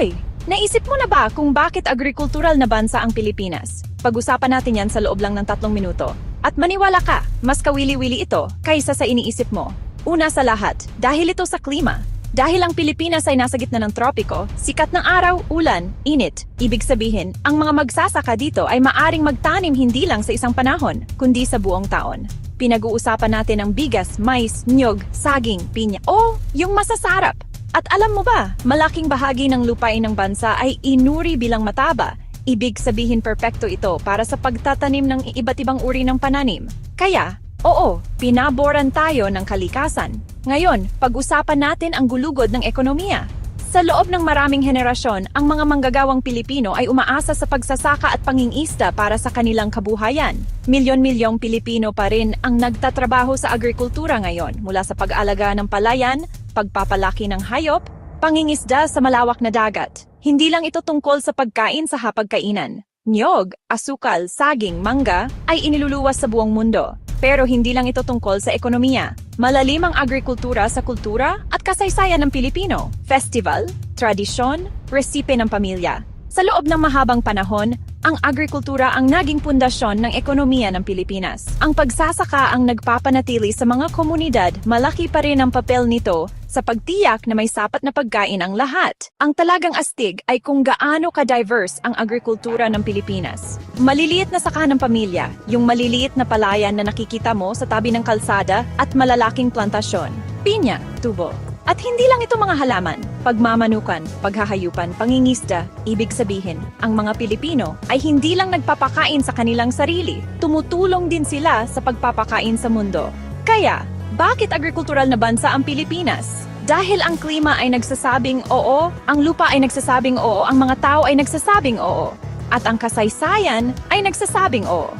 Hoy, naisip mo na ba kung bakit agrikultural na bansa ang Pilipinas? Pag-usapan natin yan sa loob lang ng tatlong minuto. At maniwala ka, mas kawili-wili ito kaysa sa iniisip mo. Una sa lahat, dahil ito sa klima. Dahil ang Pilipinas ay nasa gitna ng tropiko, sikat ng araw, ulan, init. Ibig sabihin, ang mga magsasaka dito ay maaring magtanim hindi lang sa isang panahon, kundi sa buong taon. Pinag-uusapan natin ang bigas, mais, nyog, saging, pinya, o yung masasarap. At alam mo ba, malaking bahagi ng lupain ng bansa ay inuri bilang mataba. Ibig sabihin perpekto ito para sa pagtatanim ng iba't ibang uri ng pananim. Kaya, oo, pinaboran tayo ng kalikasan. Ngayon, pag-usapan natin ang gulugod ng ekonomiya. Sa loob ng maraming henerasyon, ang mga manggagawang Pilipino ay umaasa sa pagsasaka at pangingisda para sa kanilang kabuhayan. Milyon-milyong Pilipino pa rin ang nagtatrabaho sa agrikultura ngayon mula sa pag-alaga ng palayan, pagpapalaki ng hayop, pangingisda sa malawak na dagat. Hindi lang ito tungkol sa pagkain sa hapagkainan. Nyog, asukal, saging, mangga ay iniluluwas sa buong mundo. Pero hindi lang ito tungkol sa ekonomiya. Malalim ang agrikultura sa kultura at kasaysayan ng Pilipino. Festival, tradisyon, resipe ng pamilya. Sa loob ng mahabang panahon, ang agrikultura ang naging pundasyon ng ekonomiya ng Pilipinas. Ang pagsasaka ang nagpapanatili sa mga komunidad, malaki pa rin ang papel nito sa pagtiyak na may sapat na pagkain ang lahat. Ang talagang astig ay kung gaano ka-diverse ang agrikultura ng Pilipinas. Maliliit na saka ng pamilya, yung maliliit na palayan na nakikita mo sa tabi ng kalsada at malalaking plantasyon. Pinya, tubo. At hindi lang ito mga halaman, pagmamanukan, paghahayupan, pangingisda, ibig sabihin, ang mga Pilipino ay hindi lang nagpapakain sa kanilang sarili, tumutulong din sila sa pagpapakain sa mundo. Kaya, bakit agrikultural na bansa ang Pilipinas? Dahil ang klima ay nagsasabing oo, ang lupa ay nagsasabing oo, ang mga tao ay nagsasabing oo, at ang kasaysayan ay nagsasabing oo.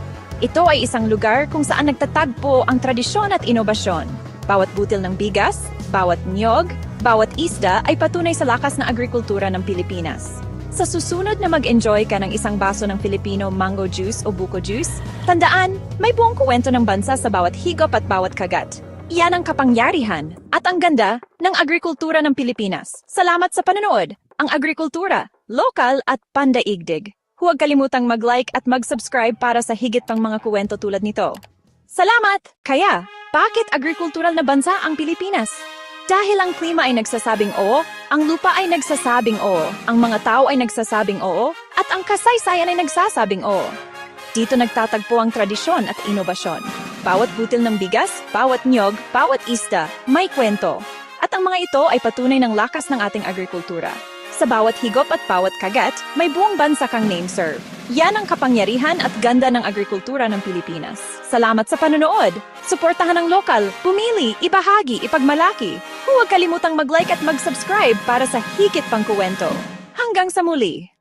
Ito ay isang lugar kung saan nagtatagpo ang tradisyon at inobasyon. Bawat butil ng bigas, bawat niyog, bawat isda ay patunay sa lakas na agrikultura ng Pilipinas. Sa susunod na mag-enjoy ka ng isang baso ng Filipino mango juice o buko juice, tandaan, may buong kwento ng bansa sa bawat higop at bawat kagat. Iyan ang kapangyarihan at ang ganda ng agrikultura ng Pilipinas. Salamat sa panonood. Ang agrikultura, lokal at pandaigdig. Huwag kalimutang mag-like at mag-subscribe para sa higit pang mga kuwento tulad nito. Salamat! Kaya, bakit agrikultural na bansa ang Pilipinas? Dahil ang klima ay nagsasabing oo, ang lupa ay nagsasabing oo, ang mga tao ay nagsasabing oo, at ang kasaysayan ay nagsasabing oo. Dito nagtatagpo ang tradisyon at inobasyon. Bawat butil ng bigas, bawat nyog, bawat isda, may kwento. At ang mga ito ay patunay ng lakas ng ating agrikultura. Sa bawat higop at bawat kagat, may buong bansa kang name serve. Yan ang kapangyarihan at ganda ng agrikultura ng Pilipinas. Salamat sa panonood! Suportahan ang lokal, pumili, ibahagi, ipagmalaki. Huwag kalimutang mag-like at mag-subscribe para sa higit pang kuwento. Hanggang sa muli!